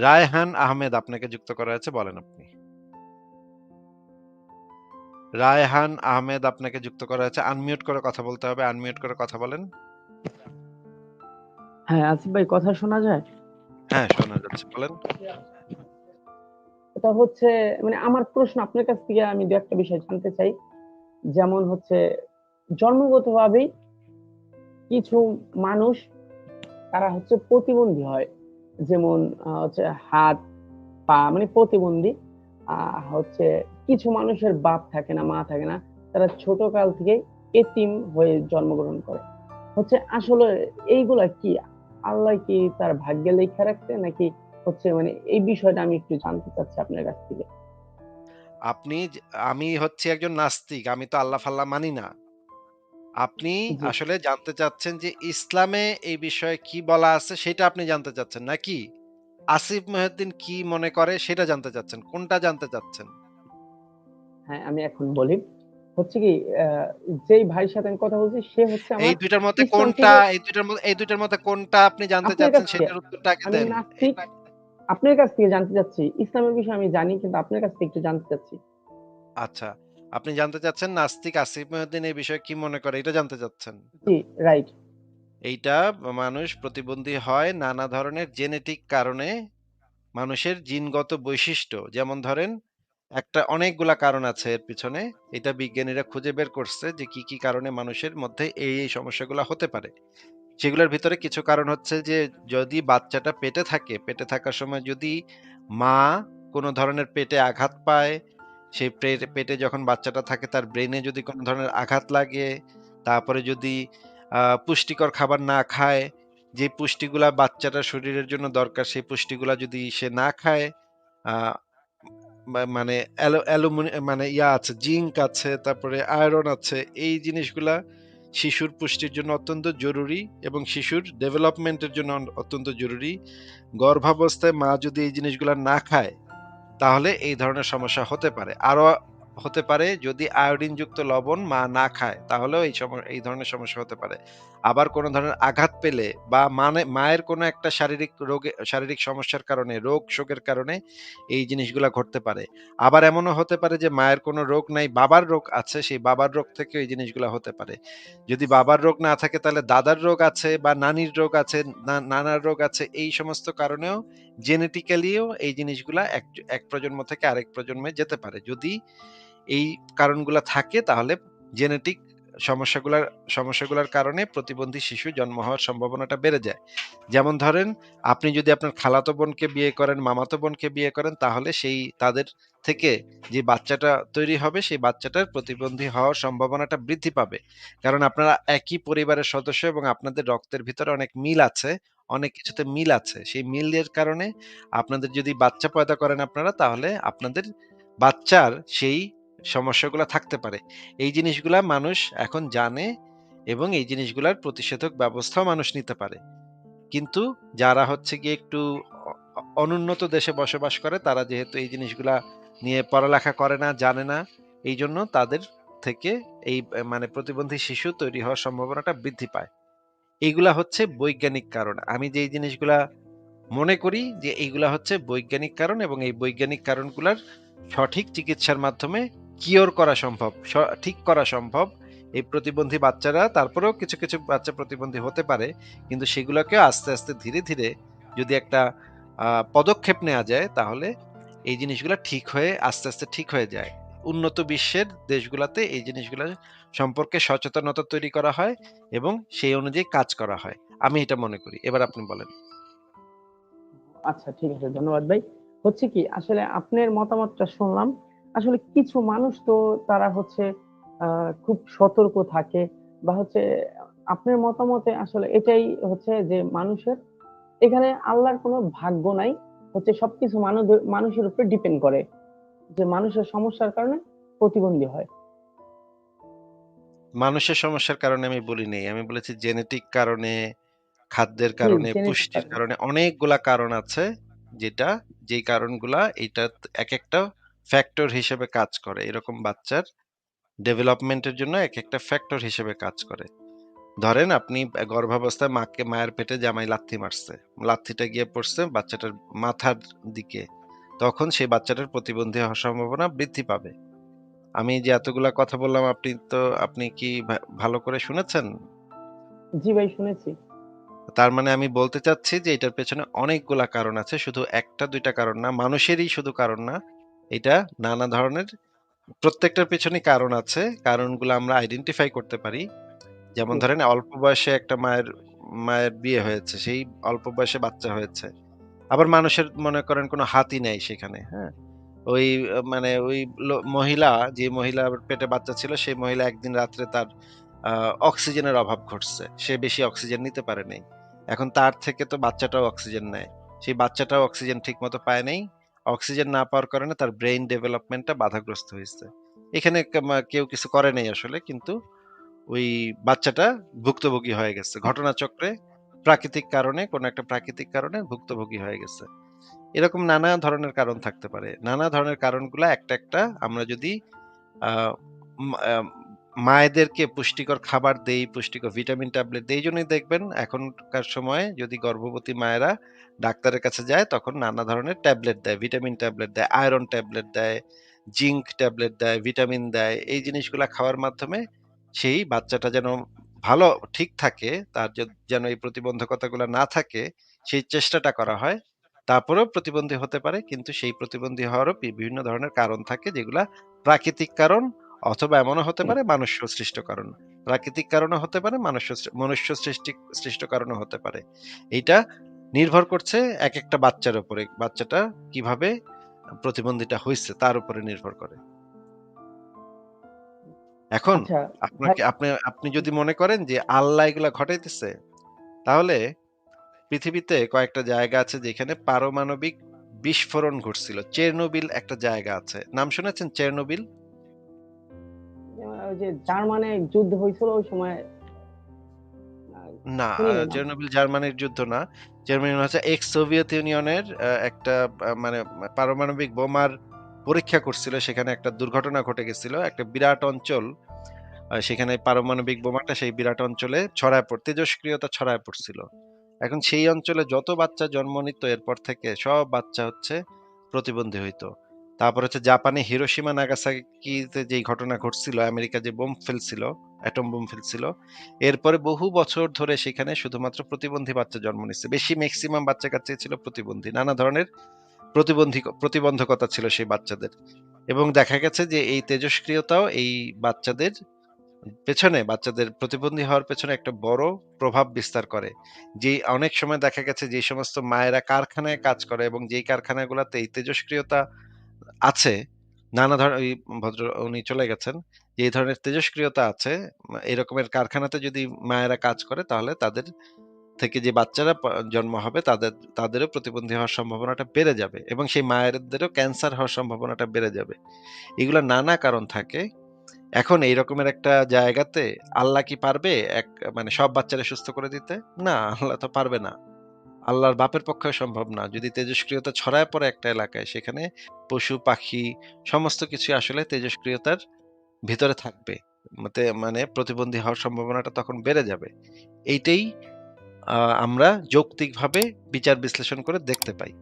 রায়হান আহমেদ আপনাকে যুক্ত করা হয়েছে বলেন আপনি। রায়হান আহমেদ আপনাকে যুক্ত করা হয়েছে। আনমিউট করে কথা বলতে হবে। আনমিউট করে কথা বলেন। হ্যাঁ, আসিফ ভাই কথা শোনা যায়? হ্যাঁ, শোনা যাচ্ছে। বলেন। এটা হচ্ছে মানে আমার প্রশ্ন আপনার কাছ থেকে আমি দু একটা বিষয় জানতে চাই। যেমন হচ্ছে জন্মগতভাবেই কিছু মানুষ তারা হচ্ছে প্রতিবন্ধী হয়। যেমন হচ্ছে হাত, পা মানে প্রতিবন্ধী। হচ্ছে কিছু মানুষের বাপ থাকে না, মা থাকে না। তারা ছোট কাল থেকে এতিম হয়ে জন্মগ্রহণ করে। হচ্ছে আসলে এইগুলা কি? আল্লাহ কি তার ভাগ্যে লেখা রাখছে নাকি হচ্ছে মানে এই বিষয়টা আমি একটু জানতে চাচ্ছি আপনার কাছ থেকে। আপনি আমি হচ্ছি একজন নাস্তিক। আমি তো আল্লাহ-ফাল্লাহ মানি না। আপনি আসলে জানতে চাচ্ছেন যে ইসলামে এই বিষয়ে কি বলা আছে সেটা আপনি জানতে চাচ্ছেন নাকি? আসিফ মহিউদ্দিন কি মনে করে সেটা জানতে চাচ্ছেন? কোনটা জানতে চাচ্ছেন? হ্যাঁ, আমি এখন বলি। হচ্ছে কি যেই ভাইয়ের সাথে আমি কথা বলছি সে হচ্ছে এই আমার ২ টার মধ্যে কোনটা এই ২ টার মধ্যে এই ২ টার মধ্যে কোনটা আপনি জানতে চাচ্ছেন সেটার উত্তরটা আগে দেন। আপনার কাছ থেকে জানতে চাচ্ছি। ইসলামের বিষয়ে আমি জানি কিন্তু আপনার কাছ থেকে একটু জানতে চাচ্ছি। আচ্ছা। আপনি জানতে চাচ্ছেন নাস্তিক আসিফ মহিউদ্দিন এই বিষয়ে কি মনে করে এটা জানতে চাচ্ছেন? জি, রাইট। এইটা মানুষ প্রতিবন্ধী হয় নানা ধরনের জেনেটিক কারণে মানুষের জিনগত বৈশিষ্ট্য। যেমন ধরেন একটা অনেকগুলা কারণ আছে এর পিছনে। এটা বিজ্ঞানীরা খুঁজে বের করছে যে কি, কি কারণে মানুষের মধ্যে এই, এই সমস্যাগুলো হতে পারে। সেগুলোর ভিতরে কিছু কারণ হচ্ছে যে যদি বাচ্চাটা পেটে থাকে, পেটে থাকার সময় যদি মা কোনো ধরনের পেটে আঘাত পায়, সেই পেট যখন বাচ্চাটা থাকে তার ব্রেনে যদি কোনো ধরনের আঘাত লাগে, তারপরে যদি পুষ্টিকর খাবার না খায়, যে পুষ্টিগুলা বাচ্চাটার শরীরের জন্য দরকার সেই পুষ্টিগুলা যদি সে না খায়, মানে মানে ইয়া আছে, জিঙ্ক আছে, তারপরে আয়রন আছে। এই জিনিসগুলা শিশুর পুষ্টির জন্য অত্যন্ত জরুরি এবং শিশুর ডেভেলপমেন্টের জন্য অত্যন্ত জরুরি। গর্ভাবস্থায় মা যদি এই জিনিসগুলা না খায়, তাহলে এই ধরনের সমস্যা হতে পারে। আরও হতে পারে যদি আয়োডিনযুক্ত লবণ মা না খায়, তাহলেও এই এই ধরনের সমস্যা হতে পারে। আবার কোন ধরনের আঘাত পেলে বা মানে মায়ের কোনো একটা শারীরিক রোগে শারীরিক সমস্যার কারণে, রোগ-শোকের কারণে এই জিনিসগুলো ঘটতে পারে। আবার এমনও হতে পারে যে মায়ের কোনো রোগ নাই, বাবার রোগ আছে, সেই বাবার রোগ থেকেও এই জিনিসগুলো হতে পারে। যদি বাবার রোগ না থাকে তাহলে দাদার রোগ আছে বা নানির রোগ আছে, নানার রোগ আছে। এই সমস্ত কারণেও জেনেটিক্যালিও এই জিনিসগুলা এক এক প্রজন্ম থেকে আরেক প্রজন্মে যেতে পারে। যদি এই কারণগুলো থাকে তাহলে জেনেটিক সমস্যাগুলার সমস্যাগুলার কারণে প্রতিবন্ধী শিশু জন্ম হওয়ার সম্ভাবনাটা বেড়ে যায়। যেমন ধরেন আপনি যদি আপনার খালাতো বোনকে বিয়ে করেন, মামাতো বোনকে বিয়ে করেন তাহলে সেই তাদের থেকে যে বাচ্চাটা তৈরি হবে সেই বাচ্চাটার প্রতিবন্ধী হওয়ার সম্ভাবনাটা বৃদ্ধি পাবে। কারণ আপনারা একই পরিবারের সদস্য এবং আপনাদের রক্তের ভিতরে অনেক মিল আছে, অনেক কিছুতে মিল আছে। সেই মিলের কারণে আপনাদের যদি বাচ্চা পয়দা করেন আপনারা তাহলে আপনাদের বাচ্চার সেই সমস্যাগুলা থাকতে পারে। এই জিনিসগুলা মানুষ এখন জানে এবং এই জিনিসগুলার প্রতিষেধক ব্যবস্থাও মানুষ নিতে পারে। কিন্তু যারা হচ্ছে গিয়ে একটু অনুন্নত দেশে বসবাস করে তারা যেহেতু এই জিনিসগুলা নিয়ে পড়ালেখা করে না, জানে না, এই জন্য তাদের থেকে এই মানে প্রতিবন্ধী শিশু তৈরি হওয়ার সম্ভাবনাটা বৃদ্ধি পায়। এইগুলা হচ্ছে বৈজ্ঞানিক কারণ। আমি যেই জিনিসগুলা মনে করি যে এইগুলা হচ্ছে বৈজ্ঞানিক কারণ এবং এই বৈজ্ঞানিক কারণগুলার সঠিক চিকিৎসার মাধ্যমে কিওর করা সম্ভব। ঠিক করা সম্ভব। এই প্রতিবন্ধী বাচ্চারা তারপরেও কিছু, কিছু বাচ্চা প্রতিবন্ধী হতে পারে। কিন্তু সেগুলোকেও আস্তে, আস্তে ধীরে, ধীরে যদি একটা পদক্ষেপ নেয়া যায় তাহলে এই জিনিসগুলো ঠিক হয়ে আস্তে, আস্তে ঠিক হয়ে যায়। উন্নত বিশ্বের দেশগুলাতে এই জিনিসগুলো সম্পর্কে সচেতনতা তৈরি করা হয় এবং সেই অনুযায়ী কাজ করা হয়। আমি এটা মনে করি। এবার আপনি বলেন। আচ্ছা ঠিক আছে ধন্যবাদ ভাই। হচ্ছে কি আসলে আপনার মতামতটা শুনলাম। আসলে কিছু মানুষ তো তারা হচ্ছে খুব সতর্ক থাকে বা হচ্ছে আপনার মতামতে আসলে এটাই হচ্ছে যে মানুষের এখানে আল্লাহর কোনো ভাগ্য নাই। হচ্ছে সবকিছু মানুষের উপরে ডিপেন্ড করে। যে মানুষের সমস্যার কারণে প্রতিবন্ধী হয়। মানুষের সমস্যার কারণে আমি বলি নাই। আমি বলেছি জেনেটিক কারণে, খাদ্যের কারণে, পুষ্টির কারণে। অনেকগুলা কারণ আছে যেটা যেই কারণগুলা এটা এক একেকটা ফ্যাক্টর হিসেবে কাজ করে। এরকম বাচ্চার ডেভেলপমেন্ট এর জন্য একেকটা ফ্যাক্টর হিসেবে কাজ করে। ধরেন আপনি গর্ভাবস্থায় মাকে মায়ের পেটে জামাই লাথি মারছে। লাথিটা গিয়ে পড়ছে বাচ্চাটার মাথার দিকে। তখন সেই বাচ্চাটার প্রতিবন্ধী হওয়ার সম্ভাবনা বৃদ্ধি পাবে। আমি যে এতগুলা কথা বললাম আপনি তো আপনি কি ভালো করে শুনেছেন? জি ভাই শুনেছি। তার মানে আমি বলতে চাচ্ছি যে এটার পেছনে অনেকগুলা কারণ আছে। শুধু একটা দুইটা কারণ না। মানুষেরই শুধু কারণ না। এটা নানা ধরনের প্রত্যেকটার পেছনেই কারণ আছে। কারণগুলো আমরা আইডেন্টিফাই করতে পারি। যেমন ধরেন অল্প বয়সে একটা মায়ের মায়ের বিয়ে হয়েছে। সেই অল্প বয়সে বাচ্চা হয়েছে। আবার মানুষের মনে করেন কোনো হাতই নেই সেখানে, হ্যাঁ? ওই মানে ওই মহিলা যে মহিলার পেটে বাচ্চা ছিল সেই মহিলা একদিন রাত্রে তার অক্সিজেনের অভাব ঘটছে। সে বেশি অক্সিজেন নিতে পারে নাই। এখন তার থেকে তো বাচ্চাটাও অক্সিজেন নেয়। সেই বাচ্চাটাও অক্সিজেন ঠিকমতো পায় নাই। অক্সিজেন না পাওয়ার কারণে তার ব্রেইন ডেভেলপমেন্টটা বাধাগ্রস্ত হয়েছে এখানে কেউ কিছু করে নাই আসলে কিন্তু ওই বাচ্চাটা ভুক্তভোগী হয়ে গেছে। ঘটনাচক্রে প্রাকৃতিক কারণে কোনো একটা প্রাকৃতিক কারণে ভুক্তভোগী হয়ে গেছে। এরকম নানা ধরনের কারণ থাকতে পারে। নানা ধরনের কারণগুলো একটা, একটা আমরা যদি মায়েদেরকে পুষ্টিকর খাবার দেই, পুষ্টিকর ভিটামিন ট্যাবলেট দেই। জন্যই দেখবেন এখনকার সময়ে যদি গর্ভবতী মায়েরা ডাক্তারের কাছে যায় তখন নানা ধরনের ট্যাবলেট দেয়। ভিটামিন ট্যাবলেট দেয়, আয়রন ট্যাবলেট দেয়, জিঙ্ক ট্যাবলেট দেয়, ভিটামিন দেয়। এই জিনিসগুলো খাওয়ার মাধ্যমে সেই বাচ্চাটা যেন ভালো ঠিক থাকে, তার যেন এই প্রতিবন্ধকতাগুলো না থাকে, সেই চেষ্টাটা করা হয়। তারপরেও প্রতিবন্ধী হতে পারে কিন্তু সেই প্রতিবন্ধী হওয়ারও বিভিন্ন ধরনের কারণ থাকে যেগুলা প্রাকৃতিক কারণ অথবা এমনও হতে পারে মানুষ্য সৃষ্ট কারণ। প্রাকৃতিক কারণও হতে পারে, মানুষ্য মনুষ্য সৃষ্টি সৃষ্ট কারণও হতে পারে। এইটা নির্ভর করছে একেকটা বাচ্চার উপরে। বাচ্চাটা কীভাবে প্রতিবন্ধীটা হইছে তার উপরে নির্ভর করে। এখন আচ্ছা আপনাকে আপনি আপনি যদি মনে করেন যে আল্লাহ এগুলা ঘটাইতেছে, তাহলে পৃথিবীতে কয়েকটা জায়গা আছে যেখানে পারমাণবিক বিস্ফোরণ ঘটছিল। চেরনোবিল একটা জায়গা আছে। নাম শুনেছেন চেরনোবিল? ওই যে জার্মানে যুদ্ধ হইছিল ওই সময় না। চেরনোবিল জার্মানির যুদ্ধ না। চেরনোবিল হচ্ছে এক্স সোভিয়েত ইউনিয়নের একটা মানে পারমাণবিক বোমার পরীক্ষা করছিল। সেখানে একটা দুর্ঘটনা ঘটে গেছিল। একটা বিরাট অঞ্চল সেখানে পারমাণবিক বোমাটা সেই বিরাট অঞ্চলে ছড়ায় পড় তেজস্ক্রিয়তা ছড়ায় পড়ছিল। এখন সেই অঞ্চলে যত বাচ্চা জন্ম নিত এরপর থেকে সব বাচ্চা হচ্ছে প্রতিবন্ধী হইতো। তারপর হচ্ছে জাপানে হিরোশিমা নাগাসাকিতে যেই ঘটনা ঘটছিল, আমেরিকা যে বোম ফেলছিল, অ্যাটম বোম ফেলছিল, এরপরে বহু বছর ধরে সেখানে শুধুমাত্র প্রতিবন্ধী বাচ্চা জন্ম নিচ্ছে। বেশি ম্যাক্সিমাম বাচ্চা-কাচ্চাই ছিল প্রতিবন্ধী। নানা ধরনের প্রতিবন্ধী প্রতিবন্ধকতা ছিল সেই বাচ্চাদের। এবং দেখা গেছে যে এই তেজস্ক্রিয়তাও এই বাচ্চাদের পেছনে বাচ্চাদের প্রতিবন্ধী হওয়ার পেছনে একটা বড় প্রভাব বিস্তার করে। যে অনেক সময় দেখা গেছে যে সমস্ত মায়েরা কারখানায় কাজ করে এবং যেই কারখানাগুলাতে এই তেজস্ক্রিয়তা আছে, নানা ধর ওই ভদ্র উনি চলে গেছেন। যে এই ধরনের তেজস্ক্রিয়তা আছে, এরকমের কারখানাতে যদি মায়েরা কাজ করে তাহলে তাদের থেকে যে বাচ্চারা জন্ম হবে তাদের তাদেরও প্রতিবন্ধী হওয়ার সম্ভাবনাটা বেড়ে যাবে এবং সেই মায়েরদেরও ক্যান্সার হওয়ার সম্ভাবনাটা বেড়ে যাবে। এগুলো নানা কারণ থাকে। এখন এই রকমের একটা জায়গাতে আল্লাহ কি পারবে এক মানে সব বাচ্চারা সুস্থ করে দিতে? না, আল্লাহ তো পারবে না। আল্লাহর বাপের পক্ষে সম্ভব না। যদি তেজস্ক্রিয়তা ছড়ায় পড়ে একটা এলাকায়, সেখানে পশু-পাখি সমস্ত কিছু আসলে তেজস্ক্রিয়তার ভিতরে থাকবে। মানে প্রতিবন্ধী হওয়ার সম্ভাবনাটা তখন বেড়ে যাবে। এইটাই আমরা যৌক্তিকভাবে বিচার বিশ্লেষণ করে দেখতে পাই।